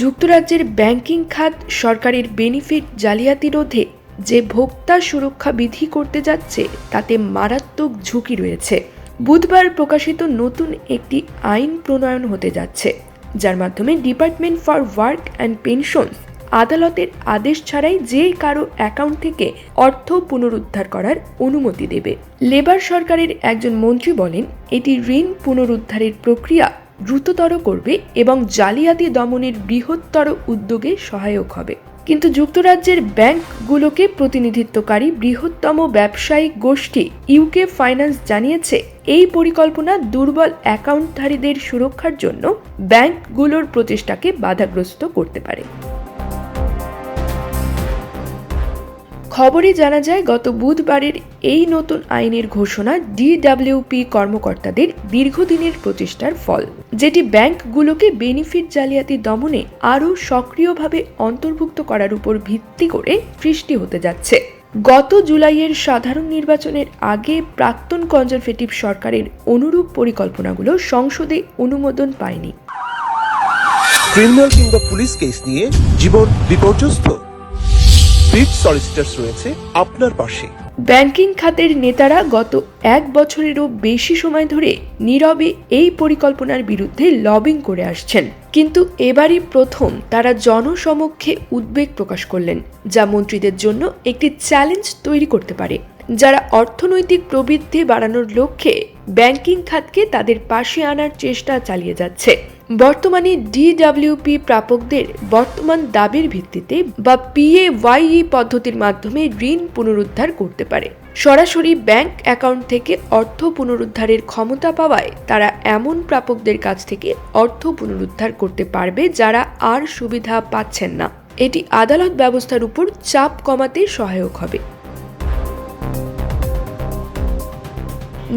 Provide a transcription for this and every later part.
যুক্তরাজ্যের ব্যাংকিং খাত সরকারের বেনিফিট জালিয়াতি রোধে যে ভোক্তা সুরক্ষা বিধি করতে যাচ্ছে, তাতে মারাত্মক ঝুঁকি রয়েছে। বুধবার প্রকাশিত নতুন একটি আইন প্রণয়ন হতে যাচ্ছে, যার মাধ্যমে department for work and pensions আদালতের আদেশ ছাড়াই যে কারও অ্যাকাউন্ট থেকে অর্থ পুনরুদ্ধার করার অনুমতি দেবে। লেবার সরকারের একজন মন্ত্রী বলেন, এটি ঋণ পুনরুদ্ধারের প্রক্রিয়া দ্রুততর করবে এবং জালিয়াতি দমনের বৃহত্তর উদ্যোগে সহায়ক হবে। কিন্তু যুক্তরাজ্যের ব্যাংকগুলোকে প্রতিনিধিত্বকারী বৃহত্তম ব্যবসায়িক গোষ্ঠী ইউকে ফাইন্যান্স জানিয়েছে, এই পরিকল্পনা দুর্বল অ্যাকাউন্টধারীদের সুরক্ষার জন্য ব্যাংকগুলোর প্রচেষ্টাকে বাধাগ্রস্ত করতে পারে। খবরে জানা যায়, গত বুধবারের এই নতুন আইনের ঘোষণা ডিডাব্লিউপি কর্মকর্তাদের দীর্ঘদিনের প্রচেষ্টার ফল, যেটি ব্যাংকগুলোকে বেনিফিট জালিয়াতি দমনে আরও সক্রিয়ভাবে অন্তর্ভুক্ত করার উপর ভিত্তি করে সৃষ্টি হতে যাচ্ছে। গত জুলাইয়ের সাধারণ নির্বাচনের আগে প্রাক্তন কনজারভেটিভ সরকারের অনুরূপ পরিকল্পনাগুলো সংসদে অনুমোদন পায়নি। ক্রিমিনাল কিংবা পুলিশ কেস নিয়ে জীবন বিপর্যস্ত। বিট সলিসিটার্স রয়েছে আপনার পাশে। ব্যাংকিং খাতের নেতারা গত এক বছরেরও বেশি সময় ধরে নীরবে এই পরিকল্পনার বিরুদ্ধে লবিং করে আসছেন। কিন্তু এবারই প্রথম তারা জনসমক্ষে উদ্বেগ প্রকাশ করলেন, যা মন্ত্রীদের জন্য একটি চ্যালেঞ্জ তৈরি করতে পারে। যারা অর্থনৈতিক প্রবৃদ্ধি বাড়ানোর লক্ষ্যে ব্যাংকিং খাতকে তাদের পাশে আনার চেষ্টা চালিয়ে যাচ্ছে। বর্তমানে ডিডব্লিউপি প্রাপকদের বর্তমান দাবির ভিত্তিতে বা পিএ ওয়াইই পদ্ধতির মাধ্যমে ঋণ পুনরুদ্ধার করতে পারে। সরাসরি ব্যাংক অ্যাকাউন্ট থেকে অর্থ পুনরুদ্ধারের ক্ষমতা পাওয়ায় তারা এমন প্রাপকদের কাছ থেকে অর্থ পুনরুদ্ধার করতে পারবে যারা আর সুবিধা পাচ্ছেন না। এটি আদালত ব্যবস্থার উপর চাপ কমাতে সহায়ক হবে।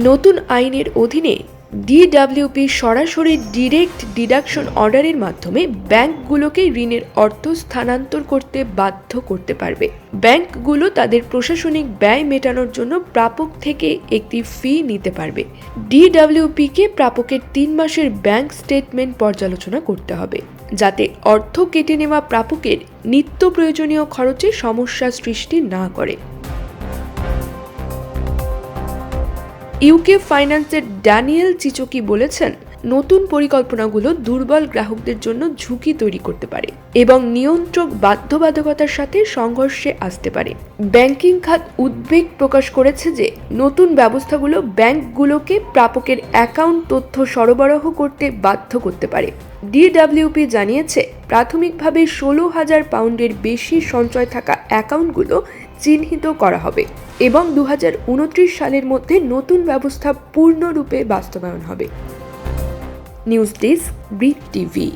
নতুন আইনের অধীনে ডিডব্লিউপি সরাসরি ডিরেক্ট ডিডাকশন অর্ডারের মাধ্যমে ব্যাংকগুলোকে ঋণের অর্থ স্থানান্তর করতে বাধ্য করতে পারবে। ব্যাংকগুলো তাদের প্রশাসনিক ব্যয় মেটানোর জন্য প্রাপক থেকে একটি ফি নিতে পারবে। ডিডব্লিউপিকে প্রাপকের তিন মাসের ব্যাংক স্টেটমেন্ট পর্যালোচনা করতে হবে, যাতে অর্থ কেটে নেওয়া প্রাপকের নিত্য প্রয়োজনীয় খরচে সমস্যা সৃষ্টি না করে। ইউকে ফাইন্যান্সের ড্যানিয়েল চিচকি বলেছেন, নতুন পরিকল্পনাগুলো দুর্বল গ্রাহকদের জন্য ঝুঁকি তৈরি করতে পারে এবং নিয়ন্ত্রক বাধ্যবাধকতার সাথে সংঘর্ষে আসতে পারে। ব্যাংকিং খাত উদ্বেগ প্রকাশ করেছে যে, নতুন ব্যবস্থাগুলো ব্যাংকগুলোকে প্রাপকের অ্যাকাউন্ট তথ্য সরবরাহ করতে বাধ্য করতে পারে। ডিডব্লিউপি জানিয়েছে, প্রাথমিকভাবে ষোলো হাজার পাউন্ডের বেশি সঞ্চয় থাকা অ্যাকাউন্টগুলো চিহ্নিত করা হবে এবং দু হাজার উনত্রিশ সালের মধ্যে নতুন ব্যবস্থা পূর্ণরূপে বাস্তবায়ন হবে। News desk Brit TV.